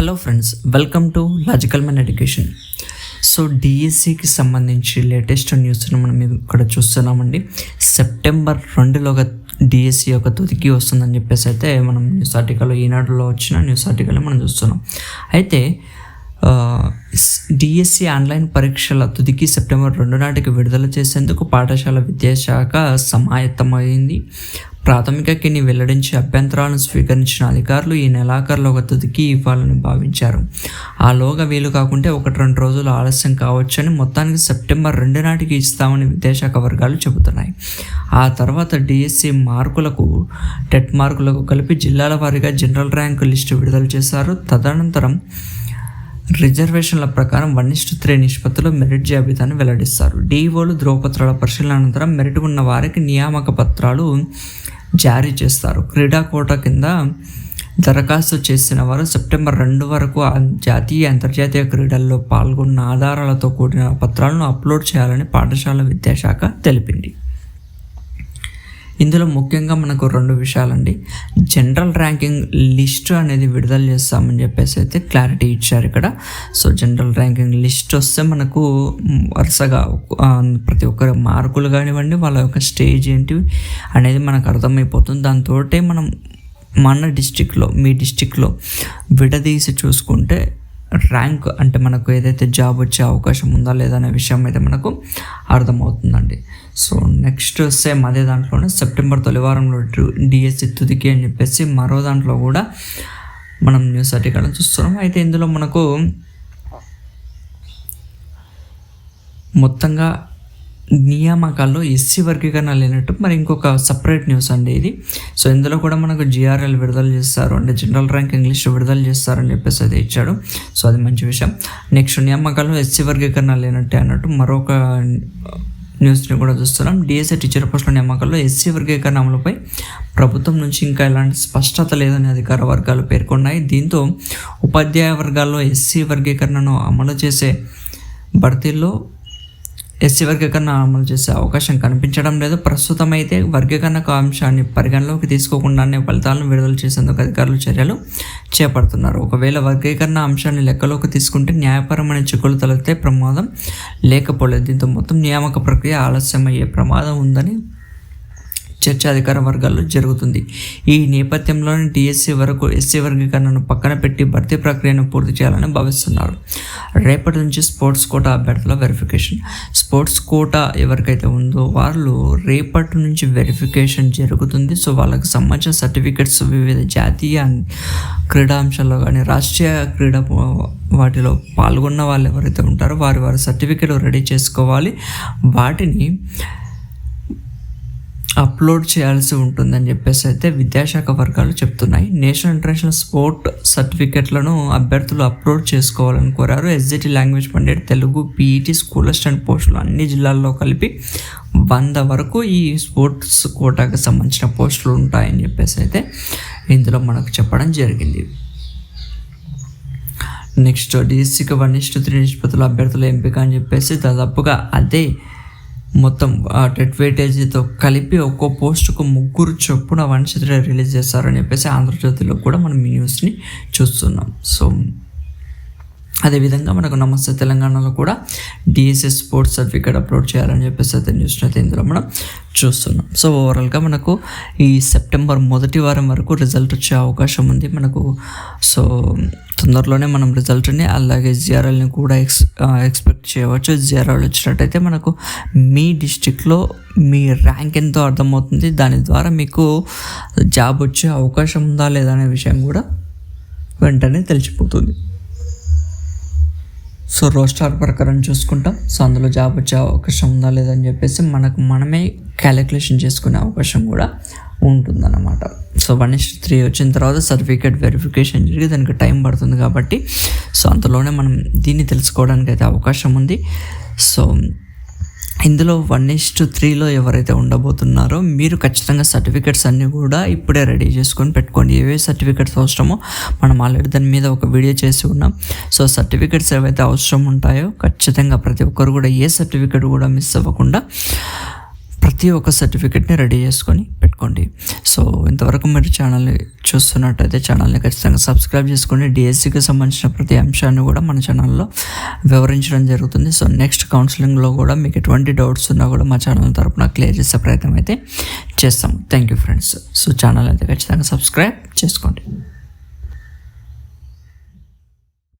Hello friends welcome to logical men education so డిఎస్సికి సంబంధించి latest న్యూస్ని మనం ఇక్కడ చూస్తున్నామండి. సెప్టెంబర్ రెండులోగా డిఎస్సి యొక్క తుదికి వస్తుందని చెప్పేసి అయితే మనం న్యూస్ ఆర్టికల్ ఈనాడులో వచ్చిన న్యూస్ ఆర్టికల్ మనం చూస్తున్నాం. అయితే డిఎస్సి ఆన్లైన్ పరీక్షల తుదికి సెప్టెంబర్ రెండు నాటికి విడుదల చేసేందుకు పాఠశాల విద్యాశాఖ సమాయత్తమైంది. ప్రాథమిక కిని వెల్లడించి అభ్యంతరాలను స్వీకరించిన అధికారులు ఈ నెలాఖరులోగా తుదికి ఇవ్వాలని భావించారు. ఆలోగా వీలు కాకుంటే ఒకటి రెండు రోజులు ఆలస్యం కావచ్చని మొత్తానికి సెప్టెంబర్ రెండు నాటికి ఇస్తామని విద్యాశాఖ వర్గాలు చెబుతున్నాయి. ఆ తర్వాత డిఎస్సి మార్కులకు టెట్ మార్కులకు కలిపి జిల్లాల వారీగా జనరల్ ర్యాంకు లిస్టు విడుదల చేశారు. తదనంతరం రిజర్వేషన్ల ప్రకారం వన్ ఇస్టు త్రీ నిష్పత్తిలో మెరిట్ జాబితాను వెల్లడిస్తారు. డిఓలు ధ్రువపత్రాల పరిశీలన అనంతరం మెరిట్ ఉన్న వారికి నియామక పత్రాలు జారీ చేస్తారు. క్రీడా కోట కింద దరఖాస్తు చేసిన వారు సెప్టెంబర్ రెండు వరకు జాతీయ అంతర్జాతీయ క్రీడల్లో పాల్గొన్న ఆధారాలతో కూడిన పత్రాలను అప్లోడ్ చేయాలని పాఠశాల విద్యాశాఖ తెలిపింది. ఇందులో ముఖ్యంగా మనకు రెండు విషయాలండి. జనరల్ ర్యాంకింగ్ లిస్ట్ అనేది విడుదల చేస్తామని చెప్పేసి అయితే క్లారిటీ ఇచ్చారు ఇక్కడ. సో జనరల్ ర్యాంకింగ్ లిస్ట్ వస్తే మనకు వరుసగా ప్రతి ఒక్కరి మార్కులు కానివ్వండి వాళ్ళ యొక్క స్టేజ్ ఏంటి అనేది మనకు అర్థమైపోతుంది. దాంతో మనం మన డిస్టిక్లో మీ డిస్టిక్లో విడదీసి చూసుకుంటే ర్యాంక్ అంటే మనకు ఏదైతే జాబ్ వచ్చే అవకాశం ఉందా లేదా అనే విషయం అయితే మనకు అర్థమవుతుందండి. సో నెక్స్ట్ సేమ్ అదే దాంట్లోనే సెప్టెంబర్ తొలివారంలో డిఎస్సి తుదికి అని చెప్పేసి మరో దాంట్లో కూడా మనం న్యూస్ ఆర్టికల్ చూస్తున్నాం. అయితే ఇందులో మనకు మొత్తంగా నియామకాల్లో ఎస్సీ వర్గీకరణ లేనట్టు మరి ఇంకొక సపరేట్ న్యూస్ అండి ఇది. సో ఇందులో కూడా మనకు జిఆర్ఎల్ విడుదల చేస్తారు. అంటే జనరల్ ర్యాంక్ ఇంగ్లీష్ విడుదల చేస్తారని చెప్పేసి అది ఇచ్చాడు. సో అది మంచి విషయం. నెక్స్ట్ నియామకాల్లో ఎస్సీ వర్గీకరణ లేనట్టే అన్నట్టు మరొక న్యూస్ని కూడా చూస్తున్నాం. డిఎస్ఏ టీచర్ పోస్టుల నియామకాల్లో ఎస్సీ వర్గీకరణ అమలుపై ప్రభుత్వం నుంచి ఇంకా ఎలాంటి స్పష్టత లేదని అధికార వర్గాలు పేర్కొన్నాయి. దీంతో ఉపాధ్యాయ వర్గాల్లో ఎస్సీ వర్గీకరణను అమలు చేసే భర్తీల్లో ఎస్సీ వర్గీకరణ అమలు చేసే అవకాశం కనిపించడం లేదు. ప్రస్తుతం అయితే వర్గీకరణ అంశాన్ని పరిగణలోకి తీసుకోకుండానే ఫలితాలను విడుదల చేసేందుకు అధికారులు చర్యలు చేపడుతున్నారు. ఒకవేళ వర్గీకరణ అంశాన్ని లెక్కలోకి తీసుకుంటే న్యాయపరమైన చిక్కులు తలెత్తే ప్రమాదం లేకపోలేదు. దీంతో మొత్తం నియామక ప్రక్రియ ఆలస్యమయ్యే ప్రమాదం ఉందని చర్చ అధికార వర్గాల్లో జరుగుతుంది. ఈ నేపథ్యంలోనే టీఎస్సీ వరకు ఎస్సీ వర్గీకరణను పక్కన పెట్టి భర్తీ ప్రక్రియను పూర్తి చేయాలని భావిస్తున్నారు రేపటి నుంచి స్పోర్ట్స్ కోటా అభ్యర్థుల వెరిఫికేషన్ స్పోర్ట్స్ కోటా ఎవరికైతే ఉందో వాళ్ళు రేపటి నుంచి వెరిఫికేషన్ జరుగుతుంది. సో వాళ్ళకి సంబంధించిన సర్టిఫికెట్స్ వివిధ జాతీయ క్రీడాంశాల్లో కానీ రాష్ట్రీయ క్రీడా వాటిలో పాల్గొన్న వాళ్ళు ఎవరైతే ఉంటారో వారి వారి సర్టిఫికెట్ రెడీ చేసుకోవాలి. వాటిని అప్లోడ్ చేయాల్సి ఉంటుందని చెప్పేసి అయితే విద్యాశాఖ వర్గాలు చెప్తున్నాయి. నేషనల్ ఇంటర్నేషనల్ స్పోర్ట్ సర్టిఫికెట్లను అభ్యర్థులు అప్లోడ్ చేసుకోవాలని కోరారు. SGT language pandit Telugu PET school assistant పోస్టులు అన్ని జిల్లాల్లో కలిపి వంద వరకు ఈ స్పోర్ట్స్ కోటాకి సంబంధించిన పోస్టులు ఉంటాయని చెప్పేసి అయితే ఇందులో మనకు చెప్పడం జరిగింది. నెక్స్ట్ డిఎస్సికి వన్ ఇష్ట త్రీ నిష్పత్తుల అభ్యర్థుల ఎంపిక అని చెప్పేసి దాదాపుగా అదే మొత్తం ఆ టెట్ వెయిటేజీతో కలిపి ఒక్కో పోస్టుకు ముగ్గురు చొప్పున వన్ రిలీజ్ చేస్తారని చెప్పేసి ఆంధ్రజ్యోతిలో కూడా మనం ఈ న్యూస్ని చూస్తున్నాం. సో అదేవిధంగా మనకు నమస్తే తెలంగాణలో కూడా డిఎస్ఎస్ స్పోర్ట్స్ సర్టిఫికేట్ అప్లోడ్ చేయాలని చెప్పేసి అయితే న్యూస్ని అయితే ఇందులో మనం చూస్తున్నాం. సో ఓవరాల్గా మనకు ఈ సెప్టెంబర్ మొదటి వారం వరకు రిజల్ట్ వచ్చే అవకాశం ఉంది. మనకు సో తొందరలోనే మనం రిజల్ట్ని అలాగే జిఆర్ఎల్ని కూడా ఎక్స్ ఎక్స్పెక్ట్ చేయవచ్చు. జిఆర్ఎల్ వచ్చినట్టయితే మనకు మీ డిస్టిక్లో మీ ర్యాంక్ ఎంతో అర్థమవుతుంది. దాని ద్వారా మీకు జాబ్ వచ్చే అవకాశం ఉందా లేదా అనే విషయం కూడా వెంటనే తెలిసిపోతుంది. సో రోస్టార్ ప్రకారం చూసుకుంటాం. సో అందులో జాబ్ వచ్చే అవకాశం ఉందా లేదని చెప్పేసి మనకు మనమే క్యాలిక్యులేషన్ చేసుకునే అవకాశం కూడా ఉంటుందన్నమాట. సో వన్ ఇస్ త్రీ వచ్చిన తర్వాత సర్టిఫికేట్ వెరిఫికేషన్ జరిగి దానికి టైం పడుతుంది కాబట్టి సో అంతలోనే మనం దీన్ని తెలుసుకోవడానికి అయితే అవకాశం ఉంది. సో ఇందులో వన్ టు త్రీలో ఎవరైతే ఉండబోతున్నారో మీరు ఖచ్చితంగా సర్టిఫికెట్స్ అన్నీ కూడా ఇప్పుడే రెడీ చేసుకొని పెట్టుకోండి. ఏవే సర్టిఫికెట్స్ అవసరమో మనం ఆల్రెడీ దాని మీద ఒక వీడియో చేసి ఉన్నాం. సో సర్టిఫికెట్స్ ఏవైతే అవసరం ఉంటాయో ఖచ్చితంగా ప్రతి ఒక్కరు కూడా ఏ సర్టిఫికెట్ కూడా మిస్ అవ్వకుండా ప్రతి ఒక్క సర్టిఫికెట్ని రెడీ చేసుకొని పెట్టుకోండి. సో ఇంతవరకు మీరు ఛానల్ని చూస్తున్నట్టయితే ఛానల్ని ఖచ్చితంగా సబ్స్క్రైబ్ చేసుకోండి. డిఎస్సికి సంబంధించిన ప్రతి అంశాన్ని కూడా మన ఛానల్లో వివరించడం జరుగుతుంది. సో నెక్స్ట్ కౌన్సిలింగ్లో కూడా మీకు ఎటువంటి డౌట్స్ ఉన్నా కూడా మా ఛానల్ తరపున క్లియర్ చేసే ప్రయత్నం అయితే చేస్తాం thank you friends. So channel అయితే ఖచ్చితంగా సబ్స్క్రైబ్ చేసుకోండి.